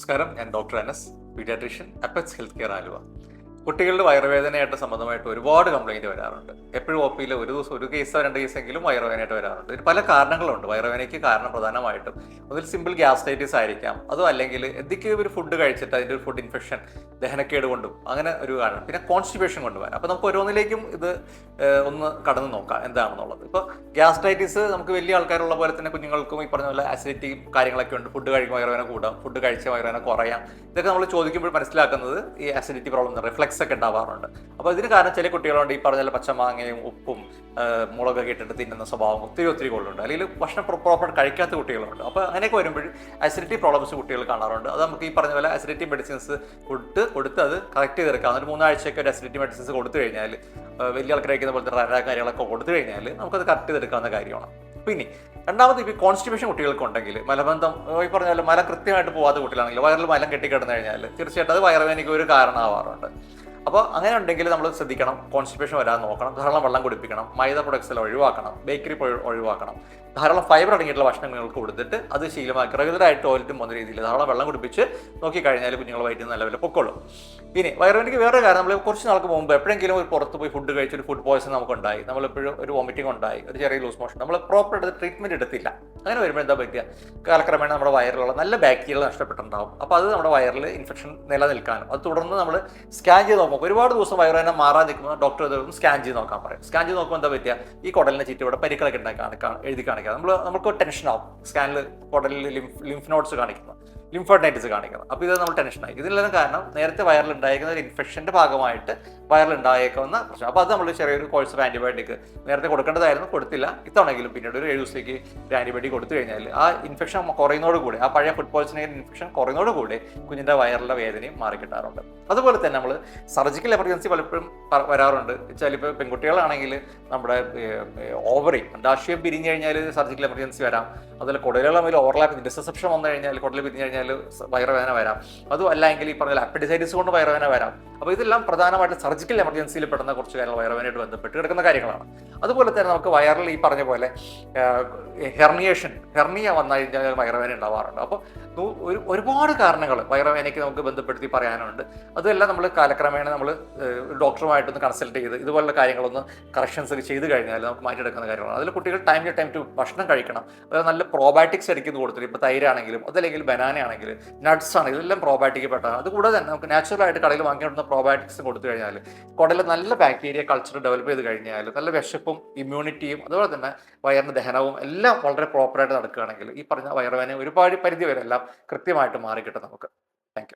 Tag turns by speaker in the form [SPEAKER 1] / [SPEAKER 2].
[SPEAKER 1] നമസ്കാരം. ഞാൻ doctor Anas paediatrician Apex health care Aluva. കുട്ടികളുടെ വയറുവേദനയായിട്ട് സംബന്ധമായിട്ട് ഒരുപാട് കംപ്ലൈന്റ് വരാറുണ്ട്. എപ്പോഴും ഒ പിയിൽ ഒരു ദിവസം ഒരു കേസോ രണ്ട് കേസെങ്കിലും വയറുവേദനയായിട്ട് വരാറുണ്ട്. ഇതിന് പല കാരണങ്ങളുണ്ട്. വയറുവേദനയ്ക്ക് കാരണം പ്രധാനമായിട്ടും. ഒന്നിൽ സിമ്പിൾ ഗ്യാസ്ട്രൈറ്റിസ് ആയിരിക്കാം. അതോ അല്ലെങ്കിൽ എന്തൊക്കെയോ ഒരു ഫുഡ് കഴിച്ചിട്ട് അതിന്റെ ഒരു ഫുഡ് ഇൻഫെക്ഷൻ ദഹനക്കേട് കൊണ്ടും അങ്ങനെ ഒരു കാരണം. പിന്നെ കോൺസ്റ്റിപ്പേഷൻ കൊണ്ടുവരാം. അപ്പോൾ നമുക്ക് ഓരോന്നിലേക്കും ഇത് ഒന്ന് കടന്നു നോക്കാം എന്താണെന്നുള്ളത്. ഇപ്പോൾ ഗ്യാസ്ട്രൈറ്റിസ് നമുക്ക് വലിയ ആൾക്കാരുള്ള പോലെ തന്നെ കുഞ്ഞുങ്ങൾക്കും ഈ പറഞ്ഞ പോലെ അസിഡിറ്റി കാര്യങ്ങളൊക്കെ ഉണ്ട്. ഫുഡ് കഴിക്കുമ്പോൾ വയറുവേദന കൂടാം. ഫുഡ് കഴിച്ച വയറുവേദന കുറയാം. ഇതൊക്കെ നമ്മൾ ചോദിക്കുമ്പോൾ മനസ്സിലാക്കുന്നത് ഈ അസിഡിറ്റി പ്രോബ്ലം റിഫ്ലക്സ് ഒക്കെ ഉണ്ടാവാറുണ്ട്. അപ്പോൾ ഇതിന് കാരണം ചില കുട്ടികളുണ്ട് ഈ പറഞ്ഞ പച്ചമാങ്ങയും ഉപ്പും മുളക് മുളകൊക്കെ ഇട്ടിട്ട് തിന്നുന്ന സ്വഭാവം ഒത്തിരി ഒത്തിരി കൂടുതലുണ്ട്. അല്ലെങ്കിൽ ഭക്ഷണം പ്രോപ്പർ കഴിക്കാത്ത കുട്ടികളുണ്ട്. അപ്പോൾ അങ്ങനെയൊക്കെ വരുമ്പോൾ അസിഡിറ്റി പ്രോബ്ലംസ് കുട്ടികൾ കാണാറുണ്ട്. അത് നമുക്ക് ഈ പറഞ്ഞ പോലെ അസിഡിറ്റി മെഡിസിൻസ് കൊടുത്ത് കൊടുത്ത് അത് കറക്റ്റ് ചെയ്തെടുക്കാം. ഒരു മൂന്നാഴ്ചയൊക്കെ ഒരു അസിഡിറ്റി മെഡിസിൻസ് കൊടുത്തു കഴിഞ്ഞാൽ വലിയ ആൾക്കാർ കഴിക്കുന്ന പോലത്തെ റര കാര്യങ്ങളൊക്കെ കൊടുത്തു കഴിഞ്ഞാൽ നമുക്കത് കറക്റ്റ് ചെയ്തെടുക്കാവുന്ന കാര്യമാണ്. പിന്നെ രണ്ടാമത് ഇപ്പോൾ കോൺസ്റ്റിപ്പേഷൻ കുട്ടികൾക്കുണ്ടെങ്കിൽ മലബന്ധം ഈ പറഞ്ഞ പോലെ മലം കൃത്യമായിട്ട് പോകാത്ത കുട്ടികളാണെങ്കിൽ വയറിൽ മലം കെട്ടിക്കിടന്നു കഴിഞ്ഞാൽ തീർച്ചയായിട്ടും അത് വയറുവേദനയ്ക്ക് ഒരു കാരണമാവാറുണ്ട്. അപ്പോൾ അങ്ങനെ ഉണ്ടെങ്കിൽ നമ്മൾ ശ്രദ്ധിക്കണം കോൺസ്റ്റിപ്പേഷൻ വരാൻ നോക്കണം ധാരാളം വെള്ളം കുടിപ്പിക്കണം മൈദ പ്രൊഡക്ട്സ് എല്ലാം ഒഴിവാക്കണം ബേക്കറി ഒഴിവാക്കണം. ധാരാളം ഫൈബർ അടങ്ങിയിട്ടുള്ള ഭക്ഷണം നിങ്ങൾക്ക് കൊടുത്തിട്ട് അത് ശീലമാക്കി റെഗുലറായിട്ട് ടോയ്ലറ്റും പോകുന്ന രീതിയിൽ ധാരാളം വെള്ളം കുടിപ്പിച്ച് നോക്കിക്കഴിഞ്ഞാൽ കുഞ്ഞുങ്ങൾ വയറ്റിൽ നിന്ന് നല്ലപോലെ പൊക്കോളും. ഇനി വയറുവേദനയ്ക്ക് വേറെ കാര്യം നമ്മൾ കുറച്ച് നാൾക്ക് മുമ്പ് എപ്പോഴെങ്കിലും ഒരു പുറത്ത് പോയി ഫുഡ് കഴിച്ച് ഒരു ഫുഡ് പോയ്സൺ നമുക്ക് ഉണ്ടായി നമ്മളെപ്പോഴും ഒരു വോമിറ്റിംഗ് ഉണ്ടായി ഒരു ചെറിയ ലൂസ് മോഷൻ നമ്മൾ പ്രോപ്പർ എടുത്ത് ട്രീറ്റ്മെന്റ് എടുത്തില്ല. അങ്ങനെ വരുമ്പോൾ എന്താ പറ്റുക? കാലക്രമേണ നമ്മുടെ വയറിലുള്ള നല്ല ബാക്ടീരിയകൾ നഷ്ടപ്പെട്ടിട്ടുണ്ടാവും. അപ്പോൾ അത് നമ്മുടെ വയറിൽ ഇൻഫെക്ഷൻ നിലനിൽക്കാനും. അത് തുടർന്ന് നമ്മൾ സ്കാൻ ചെയ്ത് നോക്കുമ്പോൾ ഒരുപാട് ദിവസം വയറുവേദന മാറാൻ നിൽക്കുമ്പോൾ ഡോക്ടർ ഇതൊന്ന് സ്കാൻ ചെയ്ത് നോക്കാൻ പറയും. സ്കാൻ ചെയ്ത് നോക്കുമ്പോൾ എന്താ പറ്റുക? ഈ കുടലിനെ ചുറ്റും ഇവിടെ പരിക്കളൊക്കെ ഉണ്ടാക്കി എഴുതി കാണിക്കുക. നമ്മൾ നമുക്ക് ടെൻഷൻ ആവും. സ്കാനിൽ കുടലിൽ ലിംഫ് ലിംഫ് നോട്ട്സ് കാണിക്കുന്നു ലിംഫോഡൈറ്റിസ് കാണിക്കുന്നത്. അപ്പോൾ ഇത് നമ്മൾ ടെൻഷനായി ഇതിനുള്ള കാരണം നേരത്തെ വയറിൽ ഉണ്ടായിരിക്കുന്ന ഒരു ഇൻഫെക്ഷന്റെ ഭാഗമായിട്ട് വയറിൽ ഉണ്ടായേക്കുന്ന പ്രശ്നം. അപ്പോൾ അത് നമ്മൾ ചെറിയൊരു കോഴ്സ് ഓഫ് ആന്റിബയോട്ടിക് നേരത്തെ കൊടുക്കേണ്ടതായിരുന്നു കൊടുത്തില്ല. ഇത്തവണെങ്കിലും പിന്നീട് ഒരു ഏഴ് ദിവസത്തേക്ക് ഒരു ആന്റിബയോട്ടിക് കൊടുത്തു കഴിഞ്ഞാൽ ആ ഇൻഫെക്ഷൻ കുറയുന്നതോടുകൂടി ആ പഴയ ഫുഡ് പോയ്സണിങ് ഇൻഫെക്ഷൻ കുറയുന്നതോടുകൂടി കുഞ്ഞിന്റെ വയറിലെ വേദനയും മാറി കിട്ടാറുണ്ട്. അതുപോലെ തന്നെ നമ്മൾ സർജിക്കൽ എമർജൻസി പലപ്പോഴും വരാറുണ്ട്. വെച്ചാൽ ഇപ്പോൾ പെൺകുട്ടികളാണെങ്കിൽ നമ്മുടെ ഓവറി അണ്ടാശയം പിരിഞ്ഞു കഴിഞ്ഞാൽ സർജിക്കൽ എമർജൻസി വരാം. അതുപോലെ കുടലുകൾ ഓവർലാപ്പ് ഡിസസെപ്ഷൻ വന്നു കഴിഞ്ഞാൽ കുടൽ പിരിഞ്ഞു കഴിഞ്ഞാൽ വയറുവേദന വരാം. അതും അല്ലെങ്കിൽ ഈ പറഞ്ഞ അപ്പഡിസൈറ്റിസ് കൊണ്ട് വയറുവേദന വരാം. അപ്പോൾ ഇതെല്ലാം പ്രധാനമായിട്ട് സർജിക്കൽ എമർജൻസിയിൽ പെടുന്ന കുറച്ച് കാര്യങ്ങൾ വയറുവേദനയായിട്ട് ബന്ധപ്പെട്ട് കിടക്കുന്ന കാര്യങ്ങളാണ്. അതുപോലെ തന്നെ നമുക്ക് വയറിൽ ഈ പറഞ്ഞ പോലെ ഹെർണിയേഷൻ ഹെർണിയ വന്നു കഴിഞ്ഞാൽ വയറുവേദന ഉണ്ടാവാറുണ്ട്. അപ്പോൾ ഒരു ഒരുപാട് കാരണങ്ങൾ വയറുവേദനയ്ക്ക് നമുക്ക് ബന്ധപ്പെടുത്തി പറയാനുണ്ട്. അതെല്ലാം നമ്മൾ കാലക്രമേണ നമ്മൾ ഡോക്ടറുമായിട്ടൊന്ന് കൺസൾട്ട് ചെയ്ത് ഇതുപോലുള്ള കാര്യങ്ങളൊന്ന് കറക്ഷൻസ് ഒക്കെ ചെയ്ത് കഴിഞ്ഞാൽ നമുക്ക് മാറ്റിയെടുക്കുന്ന കാര്യങ്ങളാണ്. അതിൽ കുട്ടികൾ ടൈം ടു ടൈം ടു ഭക്ഷണം കഴിക്കണം. അതായത് നല്ല പ്രോബയോട്ടിക്സ് അടിക്കുന്നത് കൊടുത്തിട്ട് ഇപ്പോൾ തൈരാണെങ്കിലും അതല്ലെങ്കിൽ ബനാന ആണെങ്കിലും നട്ട്സ് ആണെങ്കിൽ എല്ലാം പ്രോബയോട്ടിക് പെട്ടതാണ് അതുകൂടെ തന്നെ നമുക്ക് നാച്ചുറൽ ആയിട്ട് കടയിൽ വാങ്ങിക്കൊണ്ടുന്ന പ്രോബയോട്ടിക്സ് കൊടുത്തു കഴിഞ്ഞാൽ കുടലിൽ നല്ല ബാക്ടീരിയ കൾച്ചർ ഡെവലപ്പ് ചെയ്ത് കഴിഞ്ഞാൽ നല്ല വിശപ്പും ഇമ്മ്യൂണിറ്റിയും അതുപോലെ തന്നെ വയറിന് ദഹനവും എല്ലാം വളരെ പ്രോപ്പറായിട്ട് നടക്കുകയാണെങ്കിൽ ഈ പറഞ്ഞ വയറുവേന ഒരുപാട് പരിധി വരെ എല്ലാം കൃത്യമായിട്ട് മാറിക്കിട്ടും നമുക്ക്. താങ്ക്